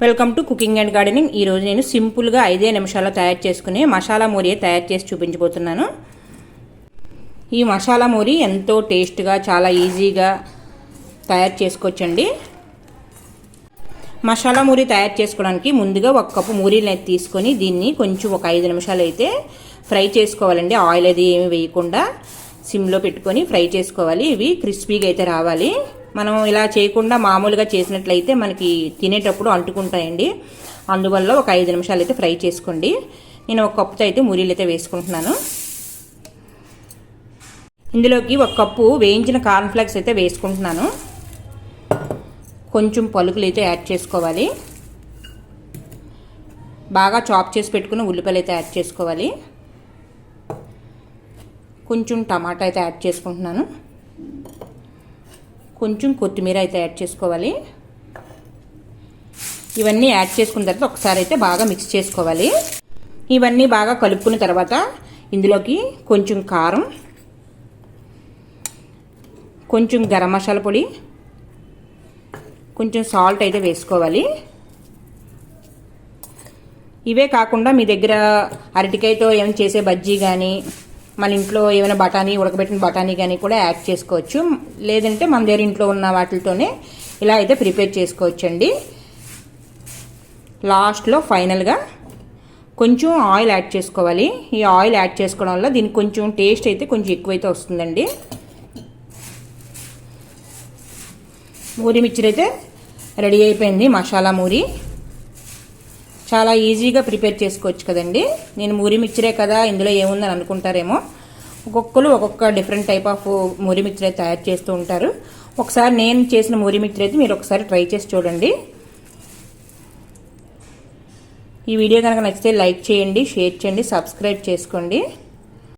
Welcome to cooking and gardening. ఈరోజు నేను సింపుల్గా ఐదే నిమిషాల్లో తయారు చేసుకునే మసాలా మూరి తయారు చేసి చూపించబోతున్నాను. ఈ మసాలా మూరి ఎంతో టేస్ట్గా చాలా ఈజీగా తయారు చేసుకోవచ్చండి. మసాలా మూరి తయారు చేసుకోవడానికి ముందుగా ఒక కప్పు మూరీలు అయితే తీసుకొని దీన్ని కొంచెం ఒక ఐదు నిమిషాలు అయితే ఫ్రై చేసుకోవాలండి. ఆయిల్ అది ఏమి వేయకుండా సిమ్లో పెట్టుకొని ఫ్రై చేసుకోవాలి. ఇవి క్రిస్పీగా అయితే రావాలి. మనం ఇలా చేయకుండా మామూలుగా చేసినట్లయితే మనకి తినేటప్పుడు అంటుకుంటాయండి. అందువల్ల ఒక ఐదు నిమిషాలు అయితే ఫ్రై చేసుకోండి. నేను ఒక కప్పుతో అయితే మురీలు అయితే వేసుకుంటున్నాను. ఇందులోకి ఒక కప్పు వేయించిన కార్న్ఫ్లెక్స్ అయితే వేసుకుంటున్నాను. కొంచెం పలుకులు అయితే యాడ్ చేసుకోవాలి. బాగా చాప్ చేసి పెట్టుకుని ఉల్లిపాయలు అయితే యాడ్ చేసుకోవాలి. కొంచెం టమాటా అయితే యాడ్ చేసుకుంటున్నాను. కొంచెం కొత్తిమీర అయితే యాడ్ చేసుకోవాలి. ఇవన్నీ యాడ్ చేసుకున్న తర్వాత ఒకసారి అయితే బాగా మిక్స్ చేసుకోవాలి. ఇవన్నీ బాగా కలుపుకున్న తర్వాత ఇందులోకి కొంచెం కారం కొంచెం గరం మసాలా పొడి కొంచెం సాల్ట్ అయితే వేసుకోవాలి. ఇవే కాకుండా మీ దగ్గర అరటికాయతో ఏమైనా చేసే బజ్జీ కానీ మన ఇంట్లో ఏమైనా బఠానీ ఉడకబెట్టిన బఠానీ కానీ కూడా యాడ్ చేసుకోవచ్చు. లేదంటే మన దగ్గర ఇంట్లో ఉన్న వాటితోనే ఇలా అయితే ప్రిపేర్ చేసుకోవచ్చండి. లాస్ట్లో ఫైనల్గా కొంచెం ఆయిల్ యాడ్ చేసుకోవాలి. ఈ ఆయిల్ యాడ్ చేసుకోవడం వల్ల దీనికి కొంచెం టేస్ట్ అయితే కొంచెం ఎక్కువైతే వస్తుందండి. మూరి మిక్చర్ అయితే రెడీ అయిపోయింది మసాలా మూరి. చాలా ఈజీగా ప్రిపేర్ చేసుకోవచ్చు కదండి. నేను మూరి మిక్చరే కదా ఇందులో ఏముందని అనుకుంటారేమో. ఒక్కొక్కరు ఒక్కొక్క డిఫరెంట్ టైప్ ఆఫ్ మూరి మిక్చర్ అయితే తయారు చేస్తూ ఉంటారు. ఒకసారి నేను చేసిన మూరి మిక్చర్ అయితే మీరు ఒకసారి ట్రై చేసి చూడండి. ఈ వీడియో కనుక నచ్చితే లైక్ చేయండి షేర్ చేయండి సబ్స్క్రైబ్ చేసుకోండి.